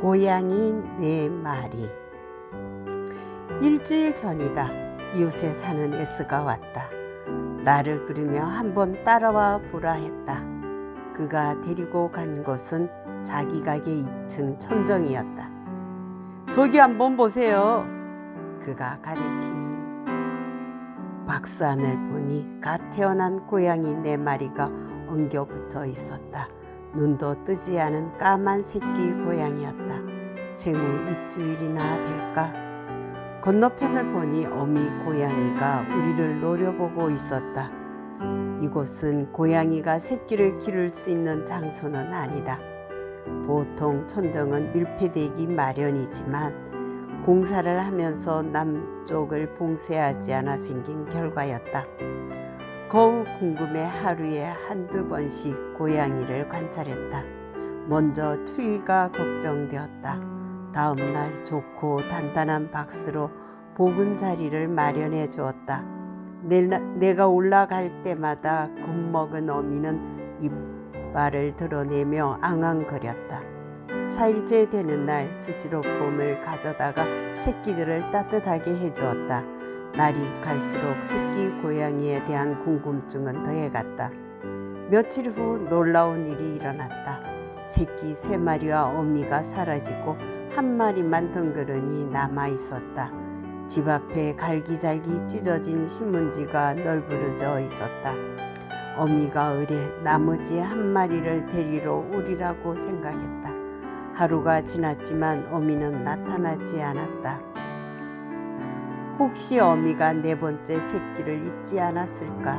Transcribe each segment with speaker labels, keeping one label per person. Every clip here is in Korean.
Speaker 1: 고양이 네 마리 일주일 전이다. 이웃에 사는 에스가 왔다. 나를 부르며 한번 따라와 보라 했다. 그가 데리고 간 곳은 자기 가게 2층 천정이었다. 저기 한번 보세요. 그가 가리키는 박산을 보니 갓 태어난 고양이 네 마리가 엉겨 붙어 있었다. 눈도 뜨지 않은 까만 새끼 고양이였다. 생후 일주일이나 될까? 건너편을 보니 어미 고양이가 우리를 노려보고 있었다. 이곳은 고양이가 새끼를 기를 수 있는 장소는 아니다. 보통 천정은 밀폐되기 마련이지만 공사를 하면서 남쪽을 봉쇄하지 않아 생긴 결과였다. 거우 궁금해 하루에 한두 번씩 고양이를 관찰했다. 먼저 추위가 걱정되었다. 다음 날 좋고 단단한 박스로 보금자리를 마련해 주었다. 내가 올라갈 때마다 겁먹은 어미는 이빨을 드러내며 앙앙거렸다. 4일째 되는 날 스티로폼을 가져다가 새끼들을 따뜻하게 해주었다. 날이 갈수록 새끼 고양이에 대한 궁금증은 더해갔다. 며칠 후 놀라운 일이 일어났다. 새끼 세 마리와 어미가 사라지고 한 마리만 덩그러니 남아 있었다. 집 앞에 갈기잘기 찢어진 신문지가 널브러져 있었다. 어미가 의뢰 나머지 한 마리를 데리러 오리라고 생각했다. 하루가 지났지만 어미는 나타나지 않았다. 혹시 어미가 네 번째 새끼를 잊지 않았을까?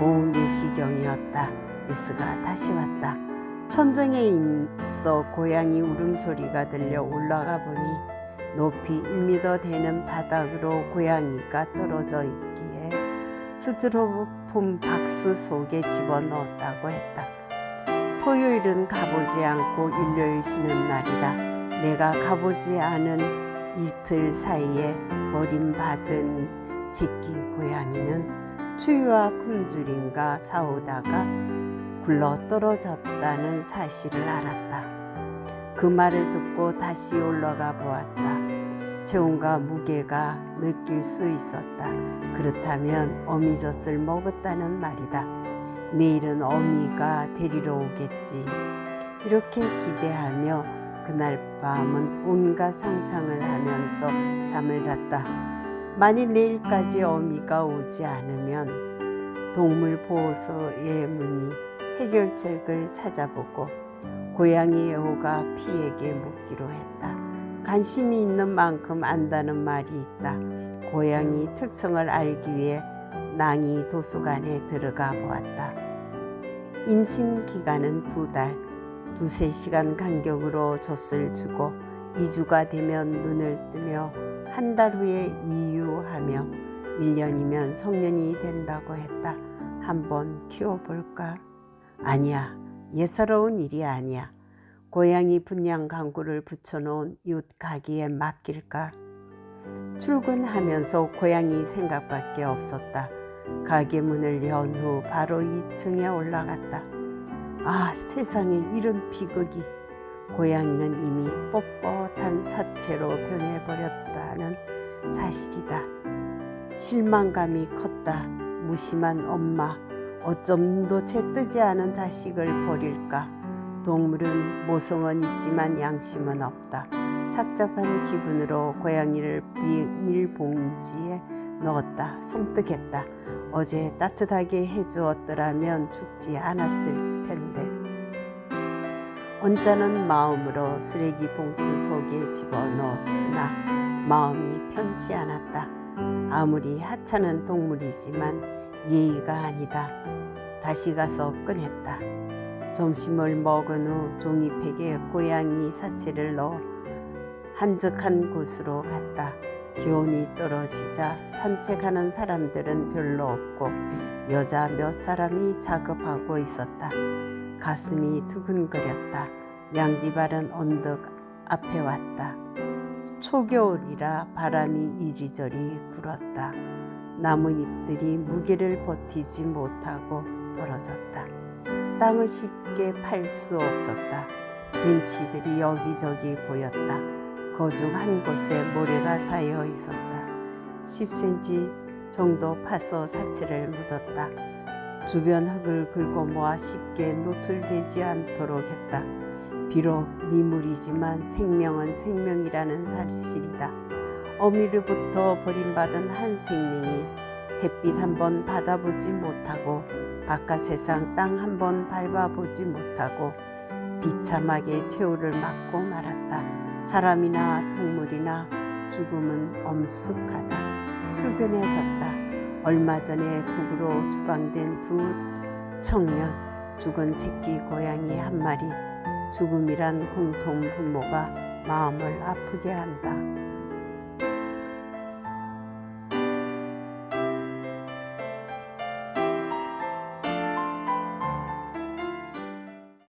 Speaker 1: 오후 4시경이었다. 에스가 다시 왔다. 천정에 있어 고양이 울음소리가 들려 올라가 보니 높이 1미터 되는 바닥으로 고양이가 떨어져 있기에 스티로폼 박스 속에 집어넣었다고 했다. 토요일은 가보지 않고 일요일 쉬는 날이다. 내가 가보지 않은 이틀 사이에 버림받은 새끼 고양이는 추위와 굶주림과 싸우다가 굴러 떨어졌다는 사실을 알았다. 그 말을 듣고 다시 올라가 보았다. 체온과 무게가 느낄 수 있었다. 그렇다면 어미젖을 먹었다는 말이다. 내일은 어미가 데리러 오겠지. 이렇게 기대하며 그날 밤은 온갖 상상을 하면서 잠을 잤다. 만일 내일까지 어미가 오지 않으면 동물보호소의 문의 해결책을 찾아보고 고양이 여우가 피에게 묻기로 했다. 관심이 있는 만큼 안다는 말이 있다. 고양이 특성을 알기 위해 낭이 도서관에 들어가 보았다. 임신 기간은 두 달, 두세 시간 간격으로 젖을 주고 2주가 되면 눈을 뜨며 한 달 후에 이유하며 1년이면 성년이 된다고 했다. 한번 키워볼까? 아니야. 예사로운 일이 아니야. 고양이 분양 광고를 붙여놓은 이웃 가게에 맡길까? 출근하면서 고양이 생각밖에 없었다. 가게 문을 연 후 바로 2층에 올라갔다. 아, 세상에 이런 비극이. 고양이는 이미 뻣뻣한 사체로 변해버렸다는 사실이다. 실망감이 컸다. 무심한 엄마, 어쩜 눈도 채 뜨지 않은 자식을 버릴까? 동물은 모성은 있지만 양심은 없다. 착잡한 기분으로 고양이를 비닐봉지에 넣었다. 섬뜩했다. 어제 따뜻하게 해주었더라면 죽지 않았을 텐데. 언짢은 마음으로 쓰레기 봉투 속에 집어넣었으나 마음이 편치 않았다. 아무리 하찮은 동물이지만 예의가 아니다. 다시 가서 꺼냈다. 점심을 먹은 후 종이팩에 고양이 사체를 넣어 한적한 곳으로 갔다. 기온이 떨어지자 산책하는 사람들은 별로 없고 여자 몇 사람이 작업하고 있었다. 가슴이 두근거렸다. 양지바른 언덕 앞에 왔다. 초겨울이라 바람이 이리저리 불었다. 나뭇잎들이 무게를 버티지 못하고 떨어졌다. 땅을 쉽게 팔 수 없었다. 벤치들이 여기저기 보였다. 거중 한 곳에 모래가 쌓여 있었다. 10cm 정도 파서 사체를 묻었다. 주변 흙을 긁어 모아 쉽게 노출되지 않도록 했다. 비록 미물이지만 생명은 생명이라는 사실이다. 어미로부터 버림받은 한 생명이 햇빛 한 번 받아보지 못하고 바깥 세상 땅 한 번 밟아보지 못하고 비참하게 최후를 맞고 말았다. 사람이나 동물이나 죽음은 엄숙하다. 숙연해졌다. 얼마 전에 북으로 추방된 두 청년, 죽은 새끼 고양이 한 마리, 죽음이란 공통 분모가 마음을 아프게 한다.